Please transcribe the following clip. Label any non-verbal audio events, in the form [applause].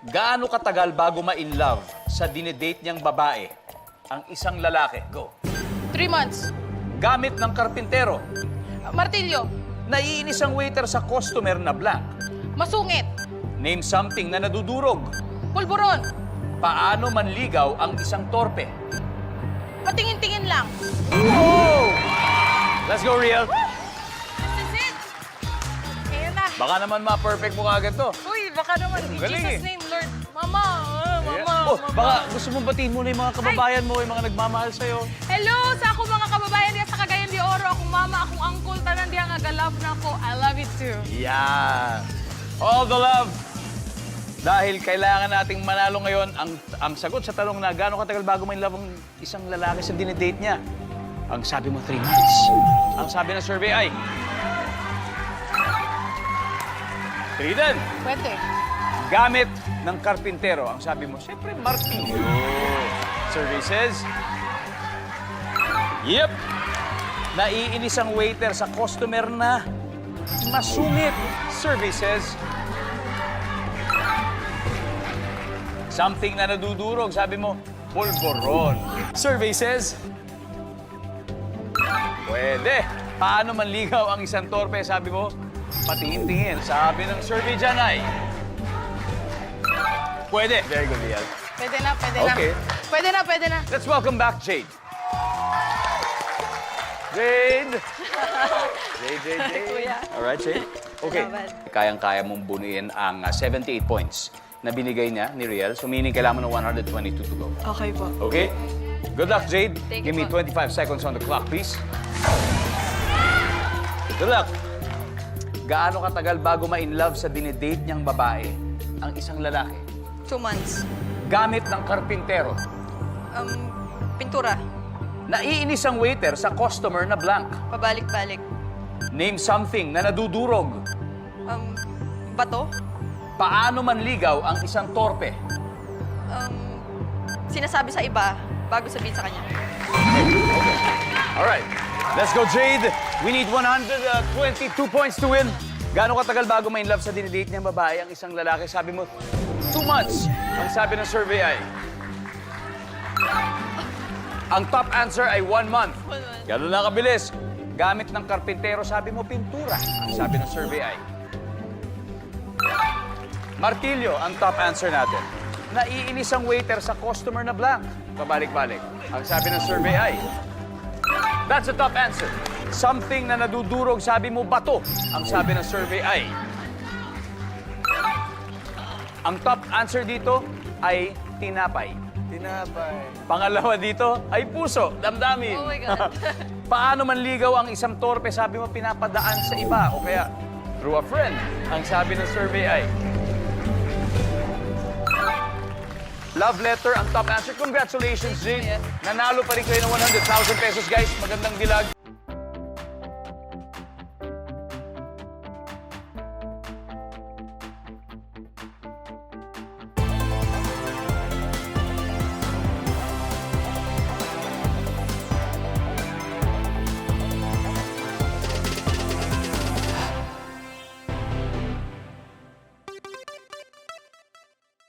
Gaano katagal bago ma-in love sa dinedate niyang babae ang isang lalaki? Go. Three months. Gamit ng karpintero. Martilyo. Naiinis ang waiter sa customer na blank. Masungit. Name something na nadudurog. Pulburon. Paano manligaw ang isang torpe? Patingin-tingin lang. Oh! Let's go, Riel. Baka naman ma-perfect mo kagad to. Uy, baka naman. In Galing Jesus' eh. name, Lord. Mama, ah, mama, oh, mama. baka gusto mong batiin muna yung mga kababayan mo, yung mga nagmamahal sa'yo. Hello sa ako mga kababayan diya sa Cagayan de Oro. Akong mama, akong uncle, tanan diya nga galove na ako. I love you too. Yan. All the love. Dahil kailangan nating manalo ngayon ang ang sagot sa tanong na gaano katagal bago may love ang isang lalaki sa dinedate niya. Ang sabi mo, 3 months. Ang sabi ng survey ay... Triden, Pwede. gamit ng karpintero. Ang sabi mo, siyempre, martilyo. Survey says... Yep. Naiinis ang waiter sa customer na masungit. Survey says... Something na nadudurog, sabi mo, pulboron. Survey says... Pwede. Paano manligaw ang isang torpe? Sabi mo, patingin-tingin. Sabi ng survey dyan ay... Pwede. Very good, Liel. Pwede na, pwede na. Okay. Pwede na, pwede na. Let's welcome back Jade. Jade! [laughs] Jade, Jade, Jade. Kuya. All right, Jade. Okay. Kayang-kaya mong bunuin ang ah, 78 points na binigay niya ni Riel. So, meaning kailangan mo ng 122 to go. Okay po. Okay? Good luck, Jade. Thank Give you me po. 25 seconds on the clock, please. Good luck. Gaano katagal bago ma-in love sa dinedate niyang babae ang isang lalaki? Two months. Gamit ng karpintero. Um, pintura. Naiinis ang waiter sa customer na blank. Pabalik-balik. Name something na nadudurog. Um, bato. Paano manligaw ang isang torpe? Um, sinasabi sa iba bago sabihin sa kanya. Let's go, Jade. We need 122 points to win. Gaano katagal bago ma-in love sa dinidate niyang babae ang isang lalaki? Sabi mo, two months. Ang sabi ng survey ay... Ang top answer ay one month. One month. Ganun lang kabilis. Gamit ng karpintero, sabi mo, pintura. Ang sabi ng survey ay... Martilyo, ang top answer natin. Naiinis ang waiter sa customer na blank. Pabalik-balik. Ang sabi ng survey ay... That's the top answer. Something na nadudurog, sabi mo, bato. Ang sabi ng survey ay... Ang top answer dito ay tinapay. Tinapay. Pangalawa dito ay puso, damdamin. Oh my God. [laughs] Paano manligaw ang isang torpe? Sabi mo, pinapadaan sa iba o kaya through a friend. Ang sabi ng survey ay... Love letter ang top answer. Congratulations, Jane. Nanalo pa rin kayo ng 100,000 pesos, guys. Magandang dilag.